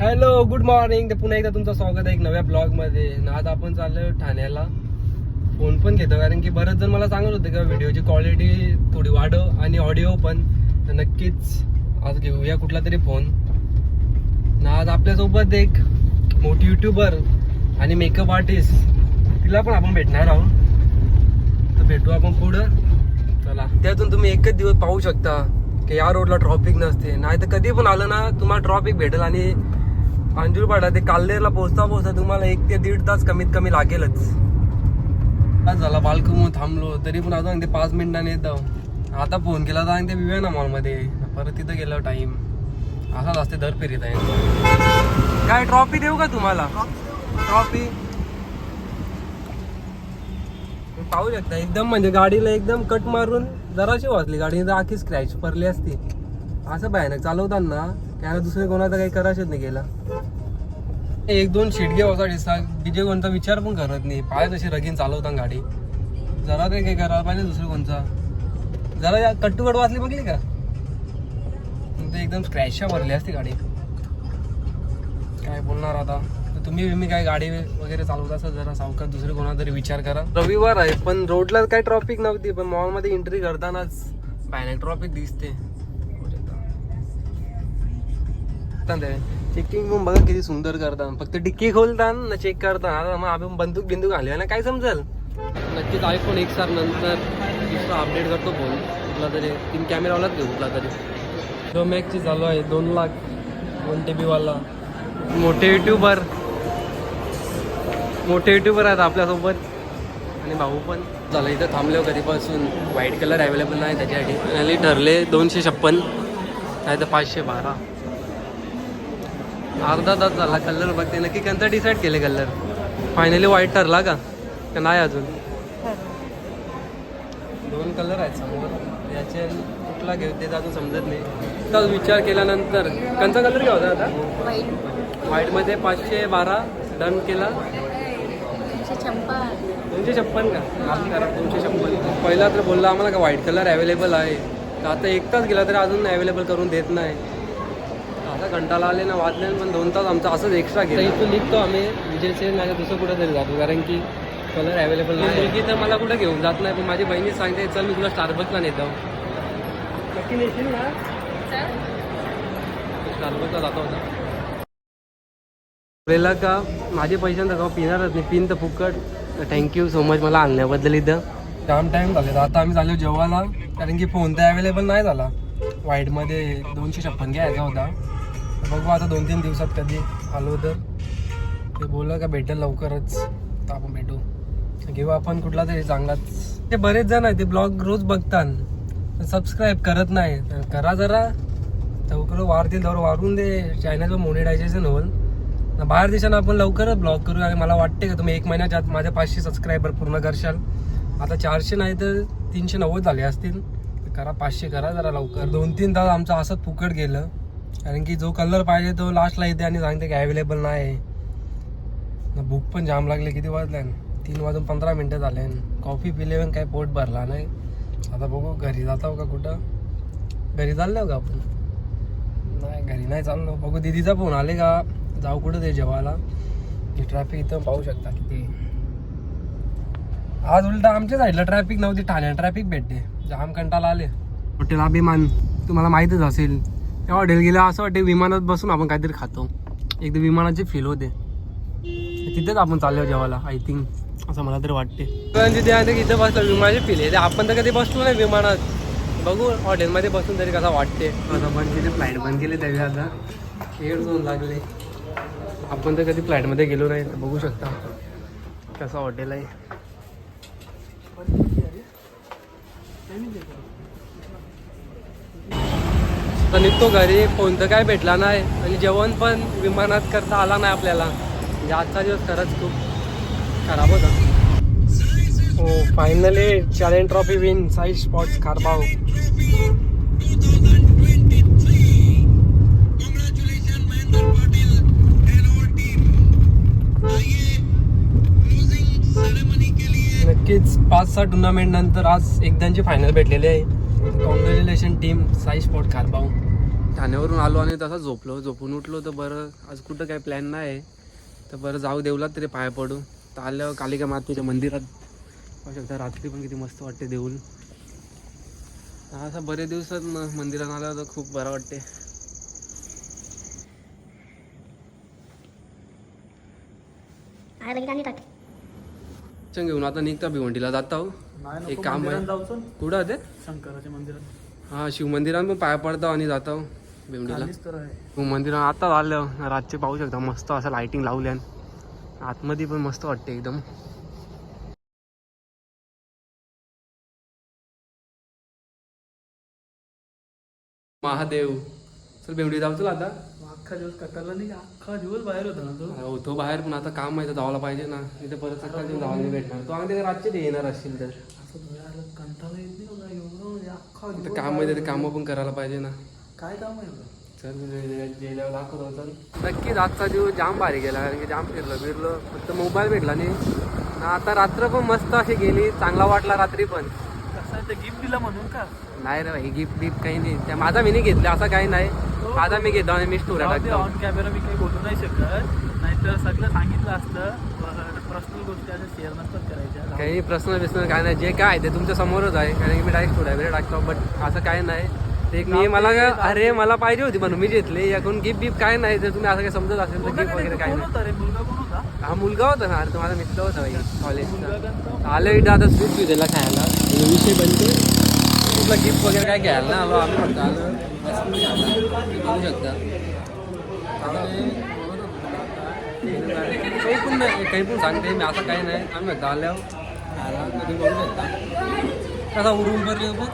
Hello good morning तर पुन्हा एकदा तुमचं स्वागत आहे एक नव्या ब्लॉगमध्ये आज आपण चाललोय ठाण्याला. फोन पण घेतो कारण की बरंच जण मला सांगत होते का व्हिडिओची क्वालिटी थोडी वाढव आणि ऑडिओ पण. नक्कीच आज घेऊया कुठला तरी फोन. ना आज आपल्यासोबत एक मोठी युट्यूबर आणि मेकअप आर्टिस्ट तिला पण आपण भेटणार आहोत. तर भेटू आपण पुढं. चला. त्यातून तुम्ही एकच दिवस पाहू शकता की या रोडला ट्रॉफिक नसते. नाही तर कधी पण आलं ना तुम्हाला ट्रॉफिक भेटेल आणि अंजूरपाडा ते काल्लेरला पोहोचता पोहोचता तुम्हाला एक ते दीड तास कमीत कमी लागेलच. आज झाला बालकमून थांबलो. तरी पण अजून ते पाच मिनिटांनी येतं. आता फोन केला तर ते विवेना मॉलमध्ये परत तिथं गेलो टाइम असाच असते दर फिरीत आहे. काय ट्रॉफी देऊ का तुम्हाला? ट्रॉफी पाहू शकता एकदम म्हणजे गाडीला एकदम कट मारून जराशी वाचली. गाडी आखी स्क्रॅच पडली असती. असं भयानक चालवताना त्याला दुसरे कोणाचा काही करायचंच नाही गेला. एक दोन शिटगे होता दिसता डीजे कोणता विचार पण करत नाही. पाय तशी रगीन चालवताना गाडी. जरा तरी काही करायला पाहिजे दुसरं कोणचा जरा या कट्टूकट वाचली बघली का? ते एकदम स्क्रॅचच्या भरली असते गाडी. काय बोलणार आता? तुम्ही मी काय गाडी वगैरे चालवत असाल जरा सावकाश दुसरे कोणाला तरी विचार करा. रविवार आहे पण रोडला काय ट्रॉफिक नव्हती पण मॉलमध्ये एंट्री करतानाच बाहेर ट्रॉफिक दिसते. चेकिंग मग बघा किती सुंदर करतात. फक्त डिक्की खोलतात ना चेक करतात. आता मग आपण बंदूक बिंदूक आले ना काय समजेल? नक्कीच आयफोन एक सार नंतर दुसरा अपडेट करतो फोन कुठला तरी तीन कॅमेरावालाच घेऊ कुठला तरी. जो मॅक्सची चालू आहे दोन लाख वन टी बीवाला मोठे युट्यूबर मोठे युट्यूबर आहेत आपल्यासोबत. आणि भाऊ पण. झालं इथं थांबले कधीपासून. व्हाईट कलर अवेलेबल नाही त्याच्यासाठी. आणि ठरले दोनशे छप्पन. नाही तर पाचशे बारा. अर्धा तास झाला कलर बघते. नक्की कोणता डिसाईड केले कलर? फायनली व्हाईट ठरला का? का नाही अजून? दोन कलर आहेत समोर. याचे कुठला घेऊ ते अजून समजत नाही. तर विचार केल्यानंतर कोणता कलर घ्या होता आता व्हाईटमध्ये पाचशे बारा डन केला. दोनशे छप्पन का? माफ करा दोनशे छप्पन. पहिला तर बोलला आम्हाला का व्हाईट कलर अवेलेबल आहे? तर आता एक तास गेला तरी अजून अवेलेबल करून देत नाही. आता घंटाला आले ना वाजले पण दोन तास आमचा असंच एक्स्ट्रा गेला. इथून निघतो आम्ही विजयचे नाही दुसरं कुठं तरी जातो कारण की कलर अवेलेबल नाही. मुलगी तर मला कुठं घेऊन जात नाही पण माझी बहिणी सांगते चल मी तुला स्टारबक्सला नेतो. नक्की नेशील ना स्टारबक्सला का माझे पैशांचा का पिणारच नाही. पिन तर फुकट. थँक्यू सो मच मला आणण्याबद्दल इथं. जाम टाईम झाले. आता आम्ही झालो जेवायला. कारण की फोन तर अवेलेबल नाही झाला. वाईटमध्ये दोनशे छप्पन घ्यायचा होता. बघू आता दोन तीन दिवसात कधी आलो तर. ते बोललं का भेटेल लवकरच. आपण भेटू. घेऊ आपण कुठला तरी चांगलाच. ते बरेच जण आहे ते ब्लॉग रोज बघतात. सबस्क्राईब करत नाही. तर करा जरा. लवकर वारतील तर वारून दे. चॅनलवर मोनिटायझेशन होईल ना बाहेर देशानं आपण लवकरच ब्लॉग करू आणि मला वाटते का तुम्ही एक महिन्याच्या आत माझ्या पाचशे सबस्क्रायबर पूर्ण करशाल. आता चारशे नाही तर तीनशे नव्वद झाले असतील. तर करा पाचशे करा जरा लवकर. दोन तीन तास आमचं असंच फुकट गेलं. कारण की जो कलर पाहिजे तो लास्टला येते आणि सांगते की अवेलेबल नाही. ना भूक पण जाम लागले. किती वाजले? तीन वाजून पंधरा मिनटं झाले. कॉफी पिले पण काही पोट भरला नाही. आता बघू घरी जातो हो का कुठं? घरी चाललो का आपण? नाही घरी नाही चाललो. बघू दिदीचा फोन आले का? जाऊ कुठं ते जेवायला? ट्रॅफिक इथं पाहू शकता किती. आज उलटा आमच्या साईडला ट्रॅफिक नव्हती ठाण्यात ट्रॅफिक भेटते. जाम कंटाला आले. हॉटेल अभिमान तुम्हाला माहीतच असेल. त्या हॉटेल गेलं असं वाटते विमानात बसून आपण काहीतरी खातो. एकदा विमानाची फील होते. तिथेच आपण चाललो जेवायला आय थिंक असं मला तरी वाटते तिथे आहे इथं बसलं विमानाची फील आहे आपण तर कधी बसलो नाही विमानात. बघू हॉटेलमध्ये बसून तरी कसा वाटते आता बंद केली फ्लाईट बंद केली त्यावेळी आता. खेळ दोन लागले. आपण तर कधी फ्लाईटमध्ये गेलो नाही तर बघू शकता कसं हॉटेल आहे. तर निघतो घरी फोन तर काय भेटला नाही. आणि जेवण पण विमानात करता आला नाही आपल्याला. म्हणजे आजचा दिवस खरंच खूप खराब होता ओ finally challenge trophy win Sai spots Kharbav नक्कीच पाच सहा टुर्नामेंट नंतर आज एकदांची फायनल भेटलेली आहे. Congratulation team Sai spot Kharbav ठाण्यावरून आलो आणि तसा झोपलो. झोपून उठलो तर बरं. आज कुठं काही प्लॅन नाही तर बरं जाऊ देवला तरी पाय पडू. तर आल्यावर कालिका मातेच्या मंदिरात. पाहू शकता रात्री पण किती मस्त वाटते देऊल असं बरेच दिवसात मंदिरात आल्यावर तर खूप बरं वाटते. चल घेऊन आता निघता भिवंडीला. जाता हो. एक काम आहे. कुठं आहे ते? शंकराच्या मंदिरात. हा शिव मंदिरात पण पाय पडतो आणि जातो भिवंडीला. आहे. शिव मंदिरात आता आलं. रातचे पाहू शकता मस्त असं लाइटिंग लावल्यान. आतमध्ये पण मस्त वाटते एकदम. महादेव. चल भिवंडी जाऊ चल आता. अख्खा दिवस कटाला नाही? अख्खा दिवस बाहेर होता ना तो? होतो बाहेर पण आता काम आहे तर जावला पाहिजे ना. इथे परत सकाळी जावं नाही भेटणार. तो आम्ही रातचे ते येणार असतील तर. कंटाळा येत नाही एवढं म्हणजे अख्खा काम आहे ते कामं पण करायला पाहिजे ना. काय काम आहे जेल्यावर दाखवतो चल नक्कीच आजचा दिवस जाम भारी गेला कारण की जाम फिरलो फिरलो. फक्त मोबाईल भेटला नाही. आता रात्र पण मस्त अशी गेली चांगला वाटला रात्री पण. कसं ते गिफ्ट दिला म्हणून का? नाही रे भाई गिफ्ट बिफ्ट काही नाही. त्या माझा मी नाही घेतला असं काही नाही. माझा मी घेतो आणि मी स्टोऱ्या टाकतो. ऑन कॅमेरा मी काही बोलू नाही शकत. नाहीतर सगळं सांगितलं असतं पर्सनल गोष्टी शेअर नसतात करायच्या. काही प्रश्न बिश्न काय नाही. जे काय ते तुमच्या समोरच आहे कारण की मी डायरेक्ट स्टोऱ्या वगैरे टाकतो बट असं काय नाही. ते एक मी मला काय अरे मला पाहिजे होती म्हणून मी घेतली. याकडून गिफ्ट बिफ्ट काय नाही जर तुम्ही असं काही समजत असेल तर गिफ्ट वगैरे काय कोण नाही. होता रे? मुलगा कोण होता? हा मुलगा होता ना. अरे तो माझा मित्र होता कॉलेजचा? आलो इथं आता स्वीट विधायला खायला. आणि विषय बनते कुठला गिफ्ट वगैरे काय घ्यायला नाही आलो. आम्ही फक्त आलो आईस्क्रीम घ्यायला तुम्ही बघू शकता. काही पण नाही काही पण सांगते मी असं काही नाही. आम्ही फक्त आल्यावर खायला तुम्ही बघू शकता? कसा उरून भरले बघ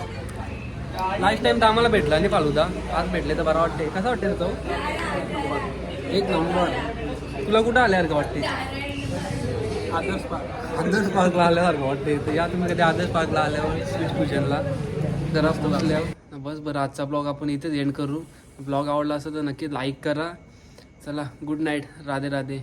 लास्ट टाइम तर आम्हाला भेटला नाही फालुदा. आज भेटले तर बरं वाटते कसा वाटते तो? एक नंबर. तुला कुठं आल्यासारखं वाटते आदर्श पार्क. आदर्श पार्कला आल्यासारखं वाटते तर या तुम्ही कधी आदर्श पार्कला आल्यावर स्वीट क्युशनला जरा पोचल्यावर बस बरं आजचा ब्लॉग आपण इथेच एंड करू. ब्लॉग आवडला असेल तर नक्की लाईक करा. चला गुड नाईट राधे राधे.